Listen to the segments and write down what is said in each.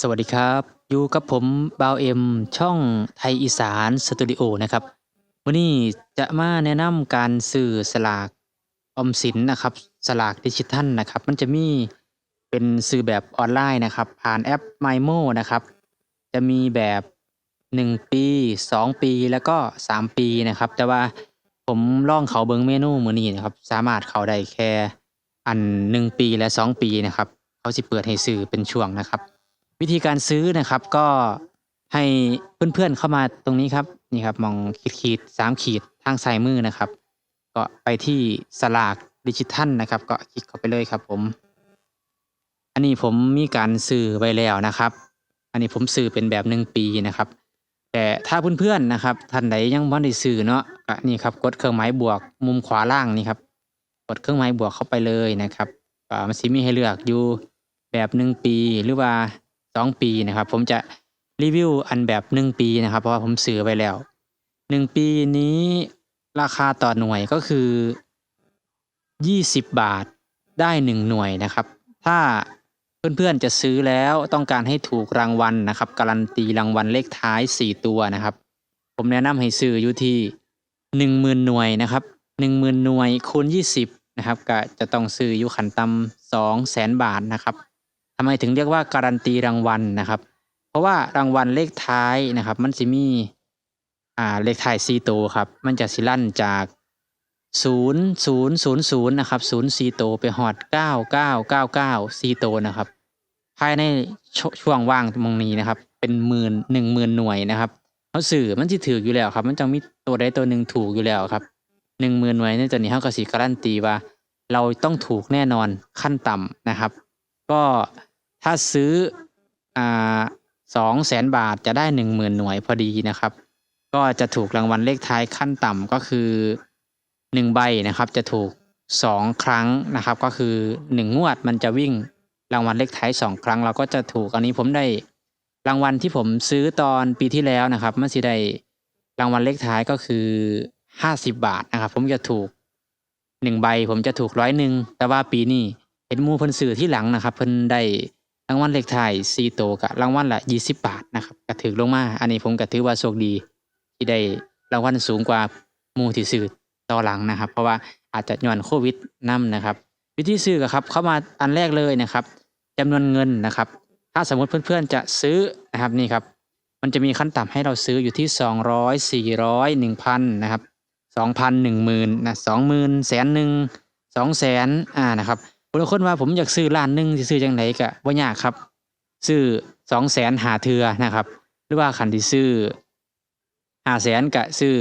สวัสดีครับ อยู่กับผมบาวเอ็มช่องไทยอีสานสตูดิโอนะครับ วันนี้จะมาแนะนำการซื้อสลากออมสินนะครับ สลากดิจิทัลนะครับ มันจะมีเป็นซื้อแบบออนไลน์นะครับ ผ่านแอป MyMo นะครับ จะมีแบบ 1 ปี 2 ปีแล้วก็ 3 ปีนะครับ แต่ว่าผมลองเขาเบิงเมนูมือนี้นะครับ สามารถเข้าได้แค่อัน 1 ปีและ 2 ปีนะครับ เขาสิเปิดให้ซื้อเป็นช่วงนะครับ วิธีการซื้อนะครับก็ให้เพื่อนๆเข้ามาตรงนี้ครับนี่ครับมองขีดขีดสามขีดทางซ้ายมือนะครับ ก็ไปที่สลากดิจิทัลนะครับ ก็คลิกเข้าไปเลยครับผม อันนี้ผมมีการซื้อไว้แล้วนะครับ อันนี้ผมซื้อเป็นแบบหนึ่งปีนะครับ แต่ถ้าเพื่อนๆนะครับท่านใดยังไม่ได้ซื้อเนาะก็นี่ครับกดเครื่องหมายบวกมุมขวาล่างนี่ครับกดเครื่องหมายบวกเข้าไปเลยนะครับมันสิมีให้เลือกอยู่แบบหนึ่งปีหรือว่า สองปีนะครับ ผมจะรีวิวอันแบบหนึ่งปีนะครับ เพราะว่าผมซื้อไว้แล้วหนึ่งปีนี้ราคาต่อหน่วยก็คือยี่สิบบาทได้หนึ่งหน่วยนะครับ ถ้าเพื่อนๆจะซื้อแล้วต้องการให้ถูกรางวัลนะครับ การันตีรางวัลเลขท้ายสี่ตัวนะครับ ผมแนะนำให้ซื้ออยู่ที่หนึ่งหมื่นหน่วยนะครับหนึ่งหมื่นหน่วยคูณยี่สิบนะครับ ก็จะต้องซื้ออยู่ขันต่ำสองแสนบาทนะครับ ทำไมถึงเรียกว่าการันตีรางวัลนะครับ เพราะว่ารางวัลเลขท้ายนะครับ มันสิมีอ่าเลขท้าย4ตัวครับ มันจะสิลั่นจาก0 0 0 0นะครับ0 4ตัวไปฮอด 9 9 9 9 4ตัวนะครับ ภายในชช่วงว่างตรงนี้นะครับ เป็นหมื่นหนึ่งหมื่นหน่วยนะครับเขาสื่อมันที่ถืออยู่แล้วครับ มันจะมีตัวใดตัวหนึ่งถูกอยู่แล้วครับหนึ่งหมื่นหน่วยในตัวนี้เขาก็สิการันตีว่า เราต้องถูกแน่นอนขั้นต่ำนะครับ ก็ ถ้าซื้ออ่าสองแสนบาทจะได้หนึ่งหมื่นหน่วยพอดีนะครับ ก็จะถูกรางวัลเลขท้ายขั้นต่ำก็คือหนึ่งใบนะครับ จะถูกสองครั้งนะครับ ก็คือหนึ่งงวดมันจะวิ่งรางวัลเลขท้ายสองครั้ง เราก็จะถูกอันนี้ผมได้รางวัลที่ผมซื้อตอนปีที่แล้วนะครับมันสิได้รางวัลเลขท้ายก็คือห้าสิบบาทนะครับ ผมจะถูกหนึ่งใบ ผมจะถูกร้อยหนึ่งแต่ว่าปีนี้เห็นมูเพิ่นซื้อที่หลังนะครับ เพิ่นได้ รางวัลเลขท้าย4โตวกับรางวัลละ20บบาทนะครับก็ถือลงมา อันนี้ผมก็ถือว่าโชคดี ที่ได้รางวัลสูงกว่ามูที่ซื้อต่อหลังนะครับ เพราะว่าอาจจะย้อนโควิดนํนะครับ วิธีซื้อก็ครับเข้ามาอันแรกเลยนะครับจำนวนเงินนะครับ ถ้าสมมติเพื่อนๆจะซื้อนะครับนี่ครับ มันจะมีขั้นต่ำให้เราซื้ออยู่ที่ 200 400 1,000นะครับ2,000 10,000นะ20,000แสนหนึ่งสองแสนอ่านะครับ บางคนว่าผมอยากซื้อล้านหนึ่งสิซื้อจังไหนก็บ่ยากครับ ซื้อสองแสนหาเทือนะครับ หรือว่าคันที่ซื้อหาแสนก็ซื้อ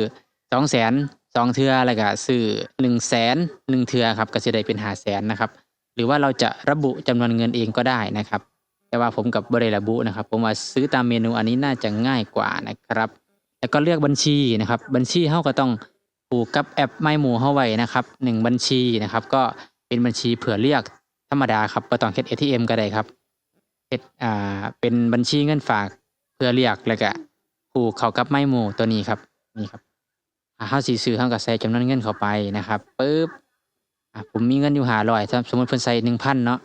สองแสนสองเทือแล้วก็ซื้อหนึ่งแสนหนึ่งเทือครับก็จะได้เป็นหาแสนนะครับ หรือว่าเราจะระบุจำนวนเงินเองก็ได้นะครับ แต่ว่าผมกับบริระบุนะครับ ผมว่าซื้อตามเมนูอันนี้น่าจะง่ายกว่านะครับ แล้วก็เลือกบัญชีนะครับ บัญชีเฮาก็ต้องผูกกับแอปไมหมูเฮาไว้นะครับหนึ่งบัญชีนะครับ ก็ เป็นบัญชีเผื่อเรียกธรรมดาครับบ่ต้องเฮ็ด ATM ก็ได้ครับเฮ็ดอ่าเป็นบัญชีเงินฝากเพื่อเรียกแล้วก็ผูกเข้ากับไมหมูตัวนี้ครับนี่ครับอ่าเฮาสิซื้อเฮาก็ใส่จำนวนเงินเข้าไปนะครับปึ๊บอ่าผมมีเงินอยู่500ถ้าสมมุติเพิ่นใส่1,000เนาะ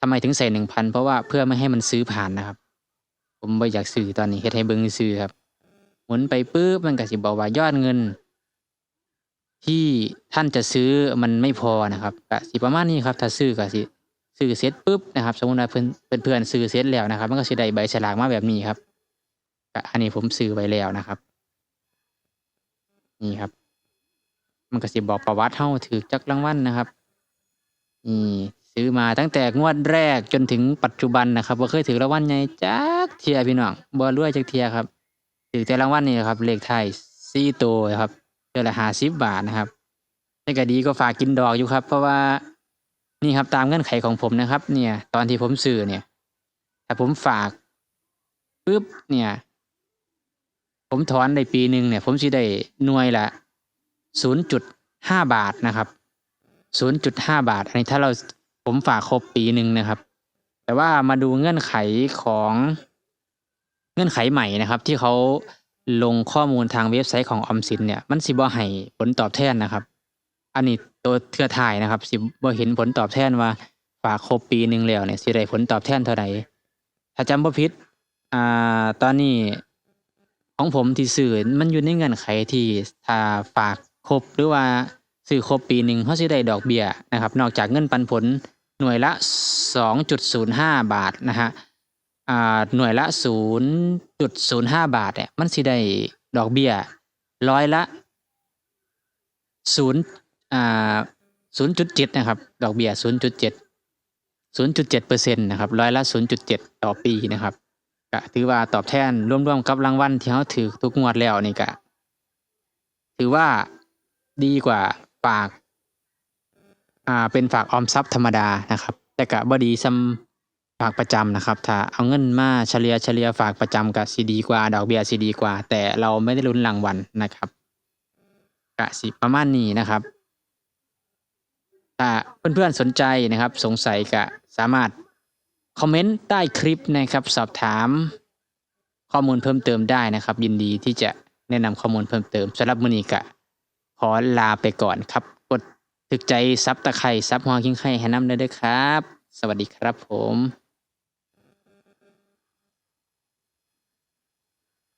ทำไมถึงใส่1,000เพราะว่าเพื่อไม่ให้มันซื้อผ่านนะครับ ผมบ่อยากซื้อตอนนี้เฮ็ดให้เบิ่งซื่อครับหมุนไปปุ๊บมันก็สิบอกว่ายอดเงิน ที่ท่านจะซื้อมันไม่พอนะครับก็สิประมาณนี้ครับถ้าซื้อก็สิซื้อเสร็จปุ๊บนะครับ สมมุติว่าเพิ่อนเพื่อนซื้อเสร็จแล้วนะครับ มันก็สิได้ใบฉลากมาแบบนี้ครับก็อันนี้ผมซื้อไว้แล้วนะครับ นี่ครับ มันก็สิบอกประวัติเฮาถูกจักรางวัลนะครับนี่ซื้อมาตั้งแต่งวดแรกจนถึงปัจจุบันนะครับบ่าเคยถือรางวัลใหญ่จักเทียพี่น้องบ่รวยจักเทียครับถือแต่รางวัลนี่ครับเลขไท้าย4ตัวครับ ดือนละห้าสิบบาทนะครับแต่ก็ดีก็ฝากกินดอกอยู่ครับ เพราะว่านี่ครับตามเงื่อนไขของผมนะครับ เนี่ย ตอนที่ผมซื้อเนี่ยถ้าผมฝากปุ๊บเนี่ย ผมถอนได้ปีหนึ่งเนี่ย ผมสิได้หน่วยละศูนย์จุดห้าบาทนะครับศูนย์จุดห้าบาท อันนี้ถ้าเราผมฝากครบปีหนึ่งนะครับ แต่ว่ามาดูเงื่อนไขของเงื่อนไขใหม่นะครับ ที่เขา ลงข้อมูลทางเว็บไซต์ของออมสินเนี่ยมันสิบ่ให้ผลตอบแทนนะครับ อันนี้ตัวเทือถ่ายนะครับ สิบ่เห็นผลตอบแทนว่าฝากครบปีหนึ่งแล้วเนี่ยสิได้ผลตอบแทนเท่าไหร่ถ้าจำบ่ผิดอ่าตอนนี้ของผมที่ซื้อมันอยู่ในเงื่อนไขที่ถ้าฝากครบหรือว่าซื้อครบปีหนึ่งเขาสิได้ดอกเบี้ยนะครับ นอกจากเงินปันผลหน่วยละ 2.05 บาทนะฮะ อ่าหน่วยละ 0.05 บาทเนี่ยมันสิได้ดอกเบี้ยร้อยละศูนย์อ่า0.7 นะครับ ดอกเบี้ย 0.7 0.7%นะครับร้อยละ 0.7 ต่อปีนะครับก็ถือว่าตอบแทนร่วมๆกับรางวัลที่เขาถือทุกงวดแล้วนี่ก็ถือว่าดีกว่าฝาก อ่าเป็นฝากออมทรัพย์ธรรมดานะครับ แต่ก็บ่ดีซ้ำ ฝากประจำนะครับ ถ้าเอาเงินมาเฉลี่ยเฉลี่ยฝากประจำก็สิดีกว่า ดอกเบี้ยสิดีกว่า แต่เราไม่ได้ลุ้นรางวัลนะครับก็สิประมาณนี้นะครับ ถ้าเพื่อนๆสนใจนะครับ สงสัยก็สามารถคอมเมนต์ใต้คลิปนะครับ สอบถามข้อมูลเพิ่มเติมได้นะครับ ยินดีที่จะแนะนำข้อมูลเพิ่มเติมสำหรับมือนี้ก็ขอลาไปก่อนครับ กดถึกใจซับตะไคร่ซับหัวคิงไข่ให้น้ำได้ด้วยครับ สวัสดีครับผม